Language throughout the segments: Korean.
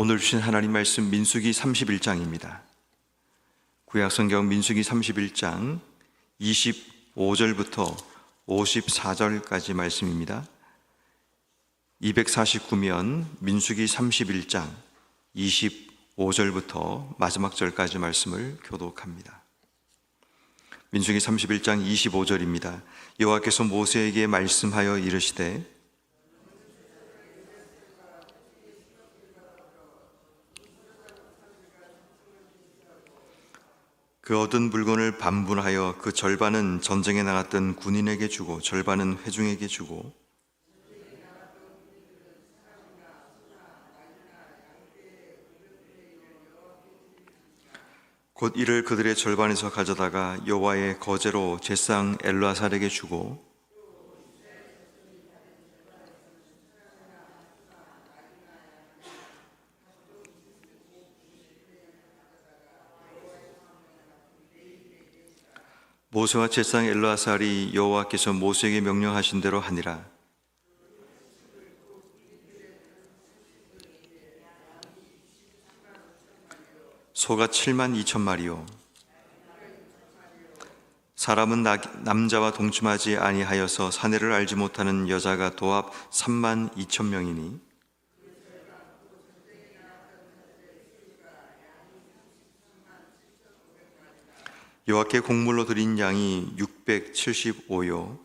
오늘 주신 하나님 말씀 민수기 31장입니다. 구약 성경 민수기 31장 25절부터 54절까지 말씀입니다. 249면 민수기 31장 25절부터 마지막 절까지 말씀을 교독합니다. 민수기 31장 25절입니다. 여호와께서 모세에게 말씀하여 이르시되 그 얻은 물건을 반분하여 그 절반은 전쟁에 나갔던 군인에게 주고 절반은 회중에게 주고 곧 이를 그들의 절반에서 가져다가 여호와의 거제로 제상 엘라살에게 주고 모세와 제상 엘라살이 여호와께서 모세에게 명령하신 대로 하니라. 소가 7만 2천 마리요. 사람은 나- 남자와 동침하지 아니하여서 사내를 알지 못하는 여자가 도합 3만 2천 명이니 여호와께 곡물로 드린 양이 675요.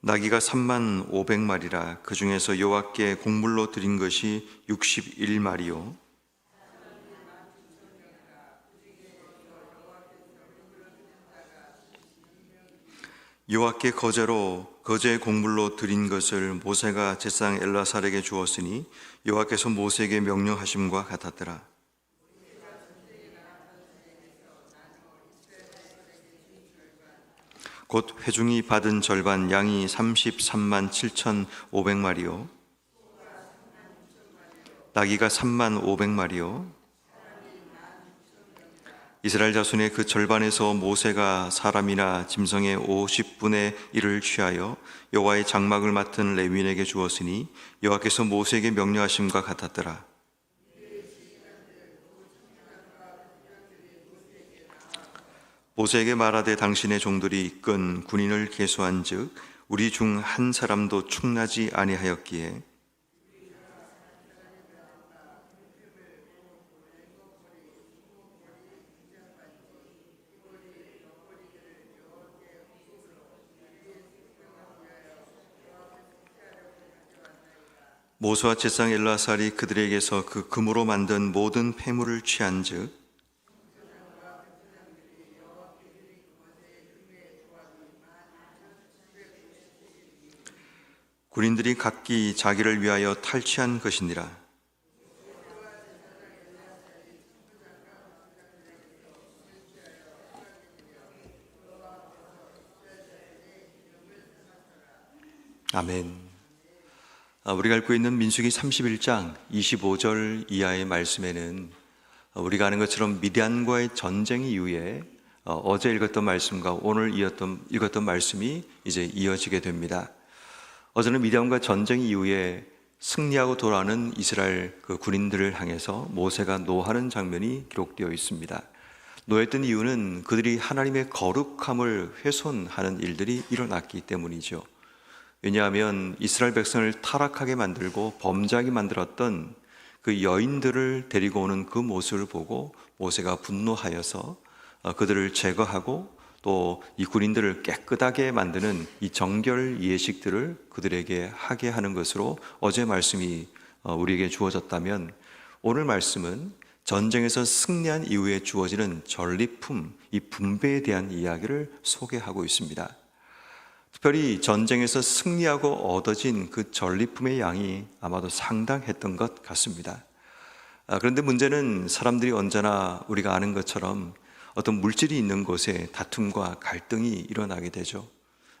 나귀가 3만 500마리라. 그 중에서 여호와께 곡물로 드린 것이 61마리요. 여호와께 거제로 거제의 곡물로 드린 것을 모세가 제상 엘라살에게 주었으니 여호와께서 모세에게 명령하심과 같았더라. 곧 회중이 받은 절반 양이 33만 7,500마리요. 나귀가 3만 500마리요 이스라엘 자손의 그 절반에서 모세가 사람이나 짐승의 50분의 1을 취하여 여호와의 장막을 맡은 레위인에게 주었으니 여호와께서 모세에게 명령하심과 같았더라. 모세에게 말하되 당신의 종들이 이끈 군인을 계수한즉 우리 중 한 사람도 충나지 아니하였기에 모세와 제상 엘라살이 그들에게서 그 금으로 만든 모든 폐물을 취한즉 군인들이 각기 자기를 위하여 탈취한 것이니라. 아멘. 아, 우리가 읽고 있는 민수기 31장 25절 이하의 말씀에는 어, 우리가 아는 것처럼 미디안과의 전쟁 이후에 어, 어제 읽었던 말씀과 오늘 이었던, 읽었던 말씀이 이제 이어지게 됩니다. 어제는 미디안과 전쟁 이후에 승리하고 돌아오는 이스라엘 그 군인들을 향해서 모세가 노하는 장면이 기록되어 있습니다. 노했던 이유는 그들이 하나님의 거룩함을 훼손하는 일들이 일어났기 때문이죠. 왜냐하면 이스라엘 백성을 타락하게 만들고 범죄하게 만들었던 그 여인들을 데리고 오는 그 모습을 보고 모세가 분노하여서 어, 그들을 제거하고 또 이 군인들을 깨끗하게 만드는 이 정결 예식들을 그들에게 하게 하는 것으로 어제 말씀이 어, 우리에게 주어졌다면 오늘 말씀은 전쟁에서 승리한 이후에 주어지는 전리품, 이 분배에 대한 이야기를 소개하고 있습니다. 특별히 전쟁에서 승리하고 얻어진 그 전리품의 양이 아마도 상당했던 것 같습니다. 아, 그런데 문제는 사람들이 언제나 우리가 아는 것처럼 어떤 물질이 있는 곳에 다툼과 갈등이 일어나게 되죠.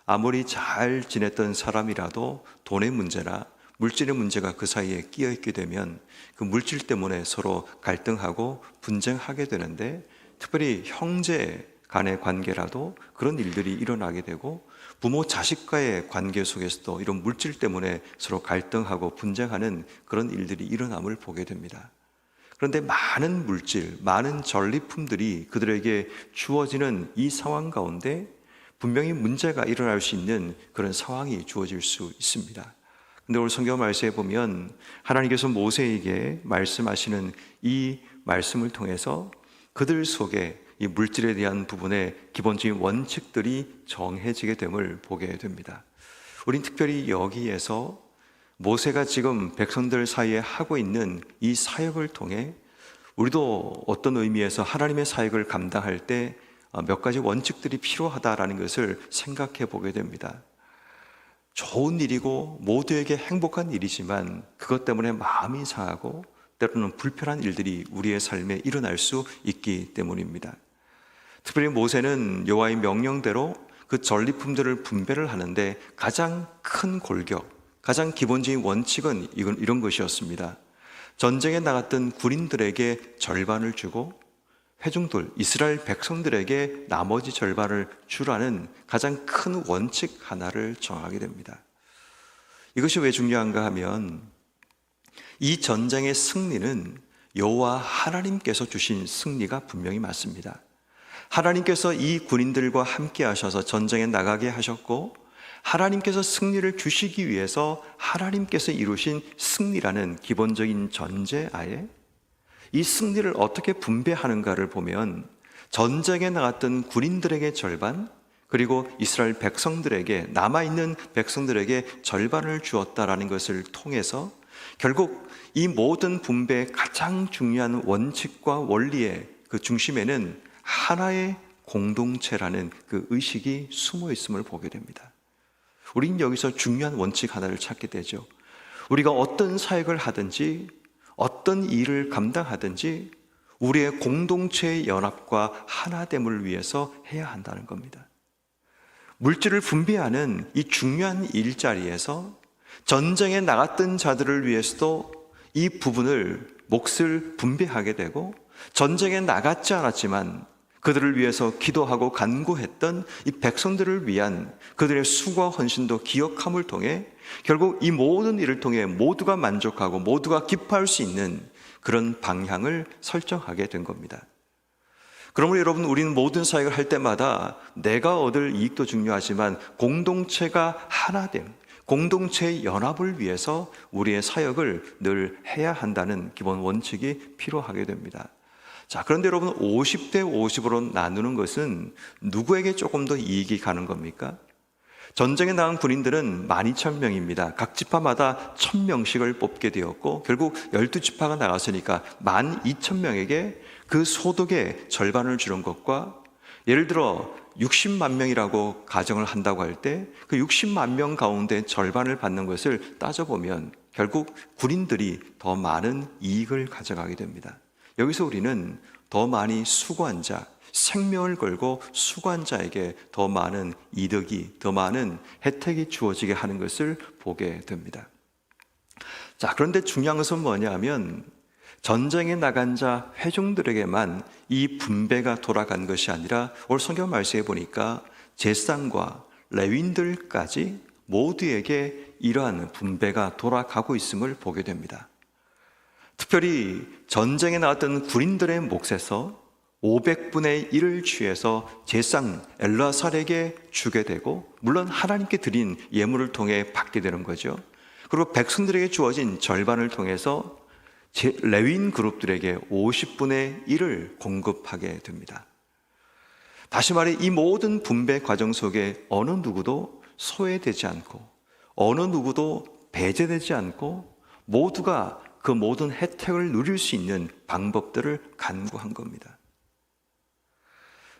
아무리 잘 지냈던 사람이라도 돈의 문제나 물질의 문제가 그 사이에 끼어 있게 되면 그 물질 때문에 서로 갈등하고 분쟁하게 되는데 특별히 형제 간의 관계라도 그런 일들이 일어나게 되고 부모 자식과의 관계 속에서도 이런 물질 때문에 서로 갈등하고 분쟁하는 그런 일들이 일어남을 보게 됩니다. 그런데 많은 물질, 많은 전리품들이 그들에게 주어지는 이 상황 가운데 분명히 문제가 일어날 수 있는 그런 상황이 주어질 수 있습니다. 근데 오늘 성경 말씀에 보면 하나님께서 모세에게 말씀하시는 이 말씀을 통해서 그들 속에 이 물질에 대한 부분에 기본적인 원칙들이 정해지게 됨을 보게 됩니다. 우린 특별히 여기에서 모세가 지금 백성들 사이에 하고 있는 이 사역을 통해 우리도 어떤 의미에서 하나님의 사역을 감당할 때 몇 가지 원칙들이 필요하다라는 것을 생각해 보게 됩니다. 좋은 일이고 모두에게 행복한 일이지만 그것 때문에 마음이 상하고 때로는 불편한 일들이 우리의 삶에 일어날 수 있기 때문입니다. 특별히 모세는 여호와의 명령대로 그 전리품들을 분배를 하는데 가장 큰 골격, 가장 기본적인 원칙은 이건 이런 것이었습니다. 전쟁에 나갔던 군인들에게 절반을 주고 회중들, 이스라엘 백성들에게 나머지 절반을 주라는 가장 큰 원칙 하나를 정하게 됩니다. 이것이 왜 중요한가 하면 이 전쟁의 승리는 여호와 하나님께서 주신 승리가 분명히 맞습니다. 하나님께서 이 군인들과 함께 하셔서 전쟁에 나가게 하셨고 하나님께서 승리를 주시기 위해서 하나님께서 이루신 승리라는 기본적인 전제하에 이 승리를 어떻게 분배하는가를 보면 전쟁에 나갔던 군인들에게 절반 그리고 이스라엘 백성들에게 남아 있는 백성들에게 절반을 주었다라는 것을 통해서 결국 이 모든 분배의 가장 중요한 원칙과 원리의 그 중심에는 하나의 공동체라는 그 의식이 숨어 있음을 보게 됩니다. 우린 여기서 중요한 원칙 하나를 찾게 되죠. 우리가 어떤 사역을 하든지 어떤 일을 감당하든지 우리의 공동체의 연합과 하나됨을 위해서 해야 한다는 겁니다. 물질을 분배하는 이 중요한 일자리에서 전쟁에 나갔던 자들을 위해서도 이 부분을 몫을 분배하게 되고 전쟁에 나갔지 않았지만 그들을 위해서 기도하고 간구했던 이 백성들을 위한 그들의 수고와 헌신도 기억함을 통해 결국 이 모든 일을 통해 모두가 만족하고 모두가 기뻐할 수 있는 그런 방향을 설정하게 된 겁니다. 그러므로 여러분 우리는 모든 사역을 할 때마다 내가 얻을 이익도 중요하지만 공동체가 하나 됨, 공동체의 연합을 위해서 우리의 사역을 늘 해야 한다는 기본 원칙이 필요하게 됩니다. 자, 그런데 여러분 50대 50으로 나누는 것은 누구에게 조금 더 이익이 가는 겁니까? 전쟁에 나간 군인들은 12,000명입니다. 각 지파마다 1,000명씩을 뽑게 되었고 결국 12지파가 나갔으니까 12,000명에게 그 소득의 절반을 주는 것과 예를 들어 60만 명이라고 가정을 한다고 할 때 그 60만 명 가운데 절반을 받는 것을 따져보면 결국 군인들이 더 많은 이익을 가져가게 됩니다. 여기서 우리는 더 많이 수고한 자, 생명을 걸고 수고한 자에게 더 많은 이득이, 더 많은 혜택이 주어지게 하는 것을 보게 됩니다. 자, 그런데 중요한 것은 뭐냐면 전쟁에 나간 자 회중들에게만 이 분배가 돌아간 것이 아니라 오늘 성경 말씀에 보니까 제상과 레윈들까지 모두에게 이러한 분배가 돌아가고 있음을 보게 됩니다. 특별히 전쟁에 나왔던 군인들의 몫에서 500분의 1을 취해서 제상 엘라살에게 주게 되고 물론 하나님께 드린 예물을 통해 받게 되는 거죠. 그리고 백성들에게 주어진 절반을 통해서 레윈 그룹들에게 50분의 1을 공급하게 됩니다. 다시 말해 이 모든 분배 과정 속에 어느 누구도 소외되지 않고 어느 누구도 배제되지 않고 모두가 그 모든 혜택을 누릴 수 있는 방법들을 간구한 겁니다.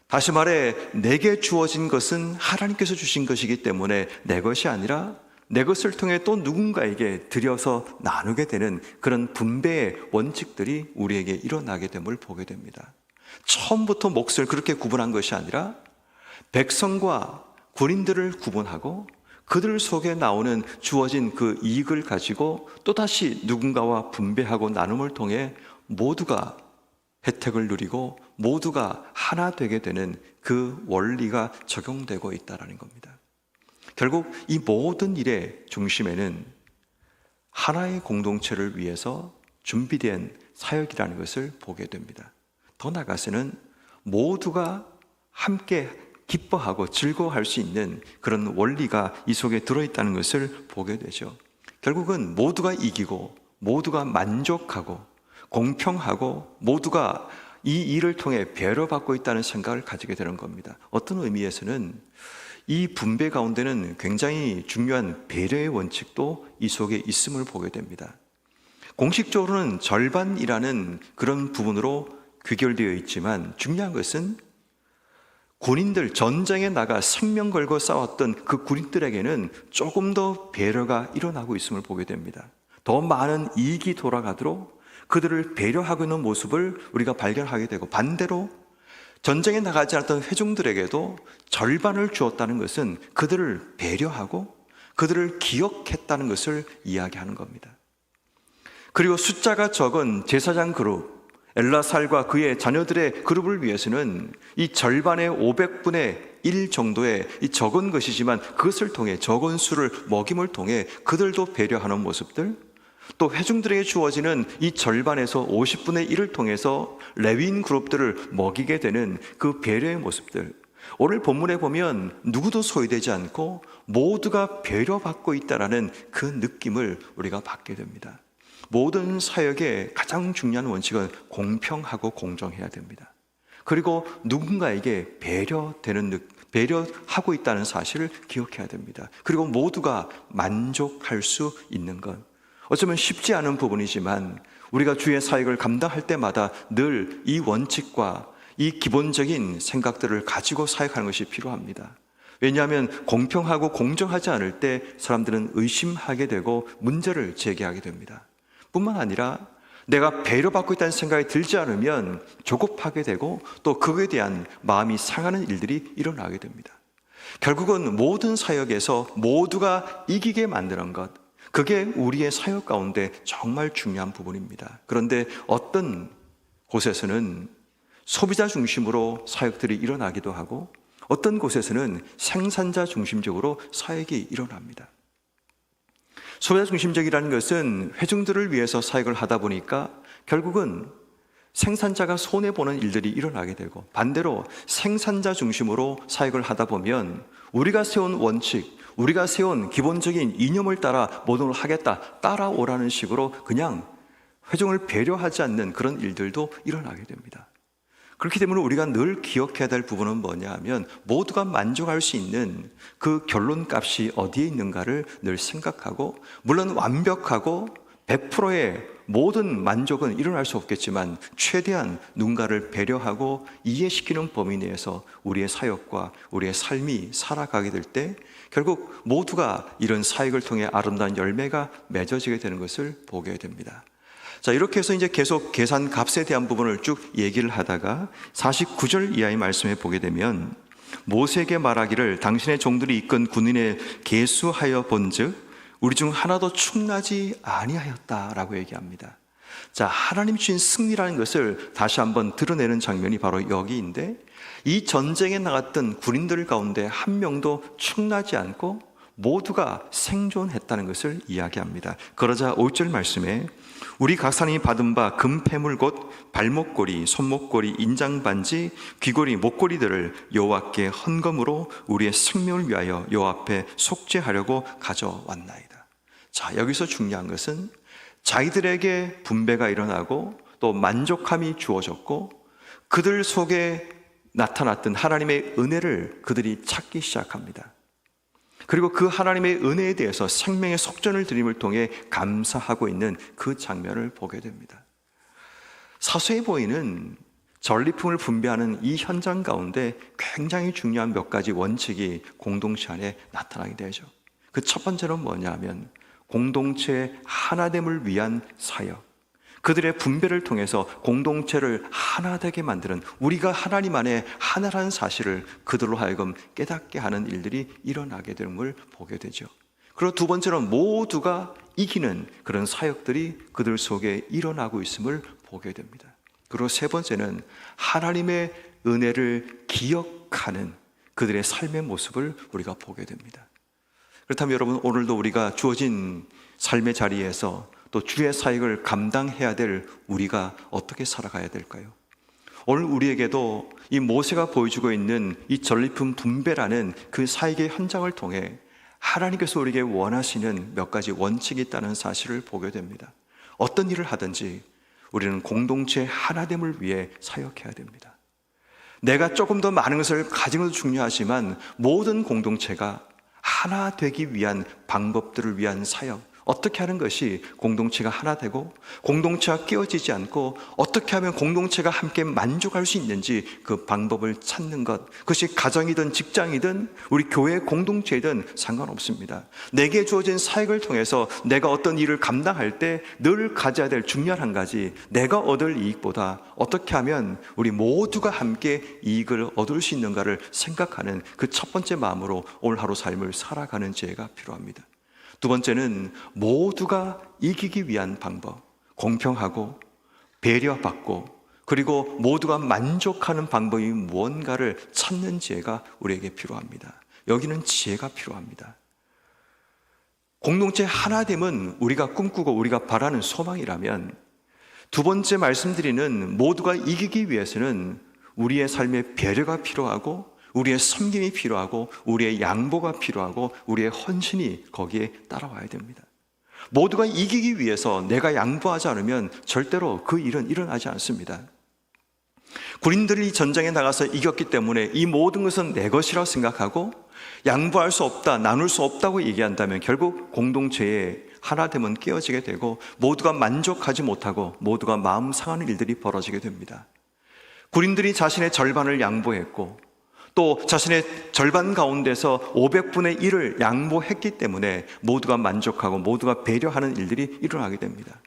다시 말해 내게 주어진 것은 하나님께서 주신 것이기 때문에 내 것이 아니라 내 것을 통해 또 누군가에게 드려서 나누게 되는 그런 분배의 원칙들이 우리에게 일어나게 됨을 보게 됩니다. 처음부터 몫을 그렇게 구분한 것이 아니라 백성과 군인들을 구분하고 그들 속에 나오는 주어진 그 이익을 가지고 또다시 누군가와 분배하고 나눔을 통해 모두가 혜택을 누리고 모두가 하나 되게 되는 그 원리가 적용되고 있다라는 겁니다. 결국 이 모든 일의 중심에는 하나의 공동체를 위해서 준비된 사역이라는 것을 보게 됩니다. 더 나아가서는 모두가 함께 기뻐하고 즐거워할 수 있는 그런 원리가 이 속에 들어있다는 것을 보게 되죠. 결국은 모두가 이기고 모두가 만족하고 공평하고 모두가 이 일을 통해 배려받고 있다는 생각을 가지게 되는 겁니다. 어떤 의미에서는 이 분배 가운데는 굉장히 중요한 배려의 원칙도 이 속에 있음을 보게 됩니다. 공식적으로는 절반이라는 그런 부분으로 귀결되어 있지만 중요한 것은 군인들 전쟁에 나가 생명 걸고 싸웠던 그 군인들에게는 조금 더 배려가 일어나고 있음을 보게 됩니다. 더 많은 이익이 돌아가도록 그들을 배려하고 있는 모습을 우리가 발견하게 되고 반대로 전쟁에 나가지 않았던 회중들에게도 절반을 주었다는 것은 그들을 배려하고 그들을 기억했다는 것을 이야기하는 겁니다. 그리고 숫자가 적은 제사장 그룹, 엘라살과 그의 자녀들의 그룹을 위해서는 이 절반의 500분의 1 정도의 이 적은 것이지만 그것을 통해 적은 수를 먹임을 통해 그들도 배려하는 모습들, 또 회중들에게 주어지는 이 절반에서 50분의 1을 통해서 레위인 그룹들을 먹이게 되는 그 배려의 모습들. 오늘 본문에 보면 누구도 소외되지 않고 모두가 배려받고 있다라는 그 느낌을 우리가 받게 됩니다. 모든 사역의 가장 중요한 원칙은 공평하고 공정해야 됩니다. 그리고 누군가에게 배려되는 느- 배려하고 있다는 사실을 기억해야 됩니다. 그리고 모두가 만족할 수 있는 것. 어쩌면 쉽지 않은 부분이지만 우리가 주의 사역을 감당할 때마다 늘 이 원칙과 이 기본적인 생각들을 가지고 사역하는 것이 필요합니다. 왜냐하면 공평하고 공정하지 않을 때 사람들은 의심하게 되고 문제를 제기하게 됩니다. 뿐만 아니라 내가 배려받고 있다는 생각이 들지 않으면 조급하게 되고 또 그에 대한 마음이 상하는 일들이 일어나게 됩니다. 결국은 모든 사역에서 모두가 이기게 만드는 것, 그게 우리의 사역 가운데 정말 중요한 부분입니다. 그런데 어떤 곳에서는 소비자 중심으로 사역들이 일어나기도 하고 어떤 곳에서는 생산자 중심적으로 사역이 일어납니다. 소비자 중심적이라는 것은 회중들을 위해서 사역을 하다 보니까 결국은 생산자가 손해보는 일들이 일어나게 되고 반대로 생산자 중심으로 사역을 하다 보면 우리가 세운 원칙, 우리가 세운 기본적인 이념을 따라 모든 걸 하겠다, 따라오라는 식으로 그냥 회중을 배려하지 않는 그런 일들도 일어나게 됩니다. 그렇기 때문에 우리가 늘 기억해야 될 부분은 뭐냐 하면 모두가 만족할 수 있는 그 결론 값이 어디에 있는가를 늘 생각하고 물론 완벽하고 100%의 모든 만족은 일어날 수 없겠지만 최대한 누군가를 배려하고 이해시키는 범위 내에서 우리의 사역과 우리의 삶이 살아가게 될 때 결국 모두가 이런 사역을 통해 아름다운 열매가 맺어지게 되는 것을 보게 됩니다. 자, 이렇게 해서 이제 계속 계산 값에 대한 부분을 쭉 얘기를 하다가 49절 이하의 말씀에 보게 되면 모세에게 말하기를 당신의 종들이 이끈 군인의 계수하여 본즉 우리 중 하나도 충나지 아니하였다라고 얘기합니다. 자, 하나님 주신 승리라는 것을 다시 한번 드러내는 장면이 바로 여기인데 이 전쟁에 나갔던 군인들 가운데 한 명도 충나지 않고 모두가 생존했다는 것을 이야기합니다. 그러자 5절 말씀에 우리 각 사람이 받은 바 금패물 곧 발목걸이, 손목걸이, 인장반지, 귀걸이, 목걸이들을 여호와께 헌금으로 우리의 생명을 위하여 여호와 앞에 속죄하려고 가져왔나이다. 자, 여기서 중요한 것은 자기들에게 분배가 일어나고 또 만족함이 주어졌고 그들 속에 나타났던 하나님의 은혜를 그들이 찾기 시작합니다. 그리고 그 하나님의 은혜에 대해서 생명의 속전을 드림을 통해 감사하고 있는 그 장면을 보게 됩니다. 사소해 보이는 전리품을 분배하는 이 현장 가운데 굉장히 중요한 몇 가지 원칙이 공동체 안에 나타나게 되죠. 그 첫 번째는 뭐냐면 공동체 하나됨을 위한 사역. 그들의 분배를 통해서 공동체를 하나 되게 만드는 우리가 하나님 안에 하나라는 사실을 그들로 하여금 깨닫게 하는 일들이 일어나게 되는 걸 보게 되죠. 그리고 두 번째는 모두가 이기는 그런 사역들이 그들 속에 일어나고 있음을 보게 됩니다. 그리고 세 번째는 하나님의 은혜를 기억하는 그들의 삶의 모습을 우리가 보게 됩니다. 그렇다면 여러분 오늘도 우리가 주어진 삶의 자리에서 또 주의 사역을 감당해야 될 우리가 어떻게 살아가야 될까요? 오늘 우리에게도 이 모세가 보여주고 있는 이 전리품 분배라는 그 사역의 현장을 통해 하나님께서 우리에게 원하시는 몇 가지 원칙이 있다는 사실을 보게 됩니다. 어떤 일을 하든지 우리는 공동체 하나됨을 위해 사역해야 됩니다. 내가 조금 더 많은 것을 가진 것도 중요하지만 모든 공동체가 하나 되기 위한 방법들을 위한 사역, 어떻게 하는 것이 공동체가 하나 되고 공동체가 깨어지지 않고 어떻게 하면 공동체가 함께 만족할 수 있는지 그 방법을 찾는 것 그것이 가정이든 직장이든 우리 교회 공동체이든 상관없습니다. 내게 주어진 사역을 통해서 내가 어떤 일을 감당할 때 늘 가져야 될 중요한 한 가지 내가 얻을 이익보다 어떻게 하면 우리 모두가 함께 이익을 얻을 수 있는가를 생각하는 그 첫 번째 마음으로 오늘 하루 삶을 살아가는 지혜가 필요합니다. 두 번째는 모두가 이기기 위한 방법, 공평하고 배려받고 그리고 모두가 만족하는 방법이 무언가를 찾는 지혜가 우리에게 필요합니다. 여기는 지혜가 필요합니다. 공동체 하나됨은 우리가 꿈꾸고 우리가 바라는 소망이라면 두 번째 말씀드리는 모두가 이기기 위해서는 우리의 삶에 배려가 필요하고 우리의 섬김이 필요하고 우리의 양보가 필요하고 우리의 헌신이 거기에 따라와야 됩니다. 모두가 이기기 위해서 내가 양보하지 않으면 절대로 그 일은 일어나지 않습니다. 군인들이 전장에 나가서 이겼기 때문에 이 모든 것은 내 것이라고 생각하고 양보할 수 없다, 나눌 수 없다고 얘기한다면 결국 공동체의 하나됨은 깨어지게 되고 모두가 만족하지 못하고 모두가 마음 상하는 일들이 벌어지게 됩니다. 군인들이 자신의 절반을 양보했고 또 자신의 절반 가운데서 500분의 1을 양보했기 때문에 모두가 만족하고 모두가 배려하는 일들이 일어나게 됩니다.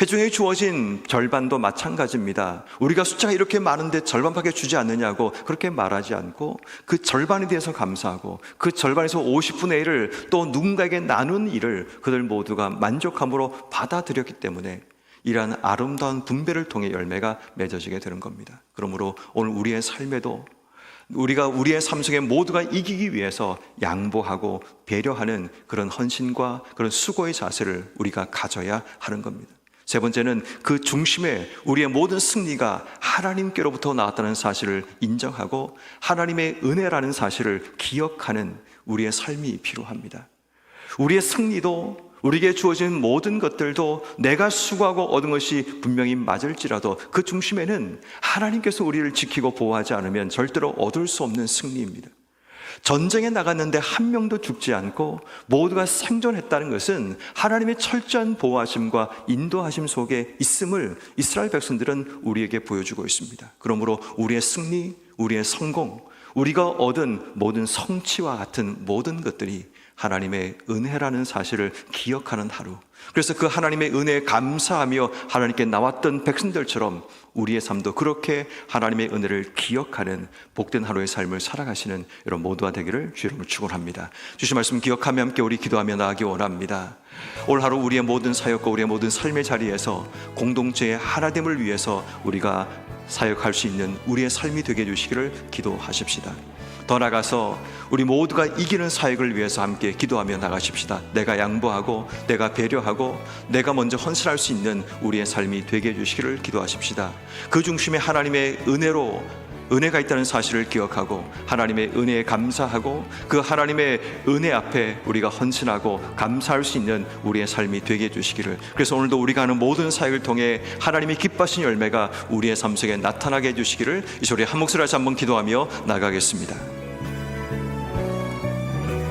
회중에 주어진 절반도 마찬가지입니다. 우리가 숫자가 이렇게 많은데 절반밖에 주지 않느냐고 그렇게 말하지 않고 그 절반에 대해서 감사하고 그 절반에서 50분의 1을 또 누군가에게 나눈 일을 그들 모두가 만족함으로 받아들였기 때문에 이러한 아름다운 분배를 통해 열매가 맺어지게 되는 겁니다. 그러므로 오늘 우리의 삶에도 우리가 우리의 삶 속에 모두가 이기기 위해서 양보하고 배려하는 그런 헌신과 그런 수고의 자세를 우리가 가져야 하는 겁니다. 세 번째는 그 중심에 우리의 모든 승리가 하나님께로부터 나왔다는 사실을 인정하고 하나님의 은혜라는 사실을 기억하는 우리의 삶이 필요합니다. 우리의 승리도 우리에게 주어진 모든 것들도 내가 수고하고 얻은 것이 분명히 맞을지라도 그 중심에는 하나님께서 우리를 지키고 보호하지 않으면 절대로 얻을 수 없는 승리입니다. 전쟁에 나갔는데 한 명도 죽지 않고 모두가 생존했다는 것은 하나님의 철저한 보호하심과 인도하심 속에 있음을 이스라엘 백성들은 우리에게 보여주고 있습니다. 그러므로 우리의 승리, 우리의 성공, 우리가 얻은 모든 성취와 같은 모든 것들이 하나님의 은혜라는 사실을 기억하는 하루. 그래서 그 하나님의 은혜에 감사하며 하나님께 나왔던 백성들처럼 우리의 삶도 그렇게 하나님의 은혜를 기억하는 복된 하루의 삶을 살아가시는 여러분 모두가 되기를 주 이름으로 축원합니다. 주신 말씀 기억하며 함께 우리 기도하며 나가기 원합니다. 올 하루 우리의 모든 사역과 우리의 모든 삶의 자리에서 공동체의 하나됨을 위해서 우리가 사역할 수 있는 우리의 삶이 되게 해 주시기를 기도하십시다. 더 나가서 우리 모두가 이기는 사역을 위해서 함께 기도하며 나가십시다. 내가 양보하고 내가 배려하고 내가 먼저 헌신할 수 있는 우리의 삶이 되게 해 주시기를 기도하십시다. 그 중심에 하나님의 은혜로 은혜가 있다는 사실을 기억하고 하나님의 은혜에 감사하고 그 하나님의 은혜 앞에 우리가 헌신하고 감사할 수 있는 우리의 삶이 되게 해주시기를 그래서 오늘도 우리가 하는 모든 사역을 통해 하나님이 기뻐하신 열매가 우리의 삶 속에 나타나게 해주시기를 이 소리 한 목소리 다시 한번 기도하며 나가겠습니다.